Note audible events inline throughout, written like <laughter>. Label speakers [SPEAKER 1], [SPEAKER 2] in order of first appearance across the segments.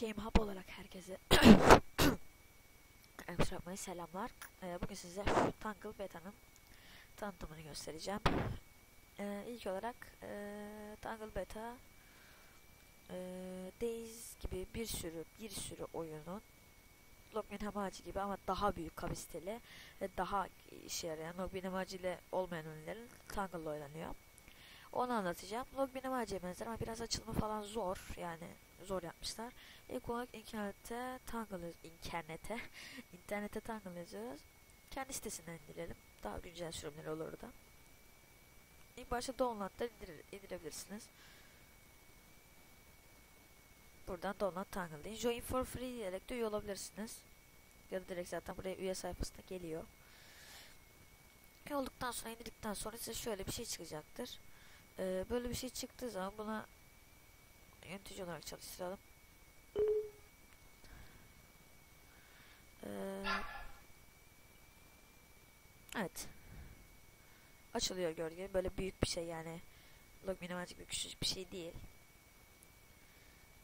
[SPEAKER 1] Game Hub olarak herkese <coughs> kusura selamlar. Ee, bugün size Tangle Beta'nın tanıtımını göstereceğim. Ee, ilk olarak e, Tangle Beta e, Days gibi bir sürü bir sürü oyunun Logmin Hamachi gibi ama daha büyük kapasiteli ve daha işe yarayan Logmin Hamachi ile olmayan oyunların Tangle ile oynanıyor. Onu anlatacağım. Logmin Hamachi'ye benzer ama biraz açılımı falan zor. Yani zor yapmışlar. İlk olarak internette Tangle internete internete <laughs> Tangle yazıyoruz. Kendi sitesinden indirelim. Daha güncel sürümleri olur orada. İlk başta download'dan indirir, indirebilirsiniz. Buradan download Tangle deyin. Join for free diyerek de üye olabilirsiniz. Ya da direkt zaten buraya üye sayfasına geliyor. Üye olduktan sonra indirdikten sonra size şöyle bir şey çıkacaktır. Ee, böyle bir şey çıktığı zaman buna yönetici olarak çalıştıralım. Ee, evet. Açılıyor gibi. Böyle büyük bir şey yani. Log minimacık bir küçücük bir şey değil.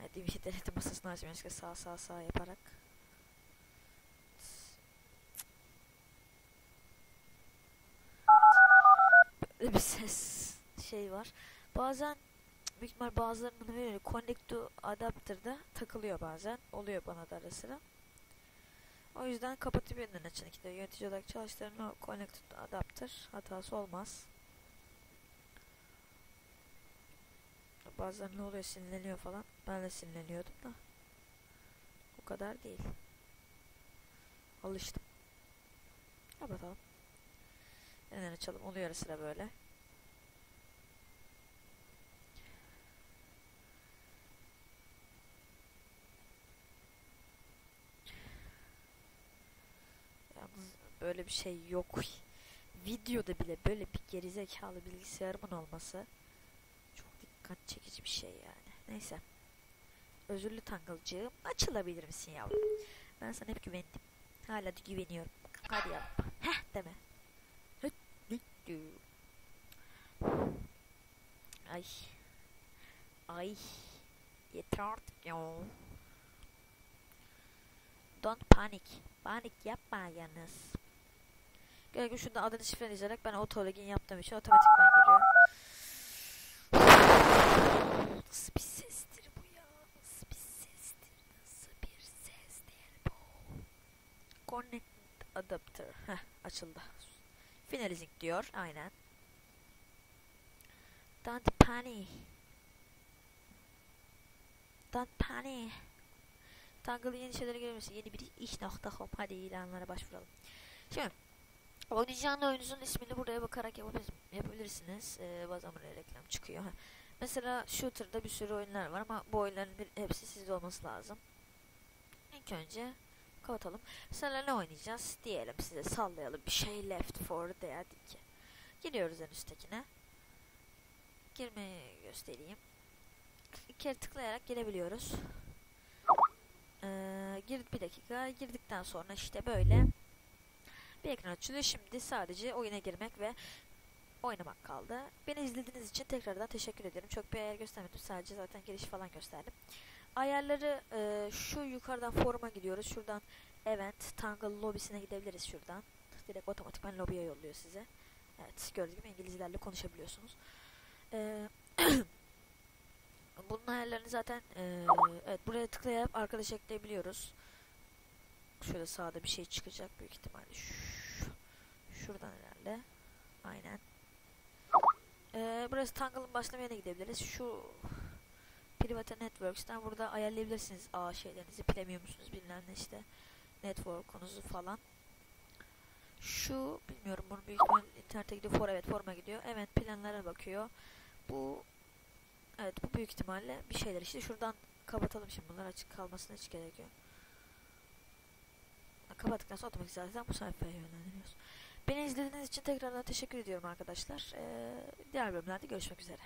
[SPEAKER 1] Evet, bir şey denetim <laughs> masasını açmıyor. Sağ sağ sağ yaparak. Bir ses şey var. Bazen büyük ihtimal bazılarının böyle connect to adapter'da takılıyor bazen. Oluyor bana da ara sıra. O yüzden kapatıp yeniden açın. İkide yönetici olarak çalıştırın o connect adapter hatası olmaz. Bazen ne oluyor sinirleniyor falan. Ben de sinirleniyordum da. O kadar değil. Alıştım. Kapatalım. Yeniden açalım. Oluyor ara sıra böyle. Böyle bir şey yok. Videoda bile böyle bir gerizekalı bilgisayarımın olması çok dikkat çekici bir şey yani. Neyse. Özürlü tangılcığım açılabilir misin yavrum? Ben sana hep güvendim. Hala da güveniyorum. Hadi yavrum. Heh deme. Ay. Ay. Yeter artık ya. Don't panic. Panik yapma yalnız. Gel şurada adını şifreleyerek ben auto login yaptığım için otomatikman giriyor. Nasıl bir sestir bu ya? Nasıl bir sestir? Nasıl bir sestir bu? Connect adapter. Heh açıldı. Finalizing diyor. Aynen. Don't panic. Don't panic. Tangle'ın yeni şeylere görmesi yeni bir iş.com. Hadi ilanlara başvuralım. Şimdi oynayacağınız oyununuzun ismini buraya bakarak yapabilir, yapabilirsiniz. Ee, bazen buraya reklam çıkıyor. Mesela Shooter'da bir sürü oyunlar var ama bu oyunların bir, hepsi sizde olması lazım. İlk önce kapatalım. Mesela ne oynayacağız diyelim size sallayalım. Bir şey Left 4 Dead 2. Giriyoruz en üsttekine. Girmeyi göstereyim. Bir kere tıklayarak girebiliyoruz. Ee, gir bir dakika girdikten sonra işte böyle bir ekran açılıyor. Şimdi sadece oyuna girmek ve oynamak kaldı. Beni izlediğiniz için tekrardan teşekkür ederim. Çok bir ayar göstermedim. Sadece zaten giriş falan gösterdim. Ayarları e, şu yukarıdan foruma gidiyoruz. Şuradan event Tangle lobisine gidebiliriz şuradan. Direkt otomatikman lobiye yolluyor size. Evet gördüğünüz gibi İngilizlerle konuşabiliyorsunuz. Ee, <clears throat> bunun ayarlarını zaten e, evet buraya tıklayıp arkadaş ekleyebiliyoruz. Şöyle sağda bir şey çıkacak büyük ihtimalle. Şu, şuradan herhalde. Aynen. Ee, burası Tangle'ın başlama yerine gidebiliriz. Şu Private Networks'ten burada ayarlayabilirsiniz A şeylerinizi. Premium musunuz bilmem ne işte. Network konusu falan. Şu bilmiyorum bunu büyük ihtimal internete gidiyor. For evet forma gidiyor. Evet planlara bakıyor. Bu Evet bu büyük ihtimalle bir şeyler işte şuradan kapatalım şimdi bunlar açık kalmasına hiç gerek yok. Kapattıktan sonra otomatik zaten bu sayfaya yönlendiriyoruz. Beni izlediğiniz için tekrardan teşekkür ediyorum arkadaşlar. Ee, diğer bölümlerde görüşmek üzere.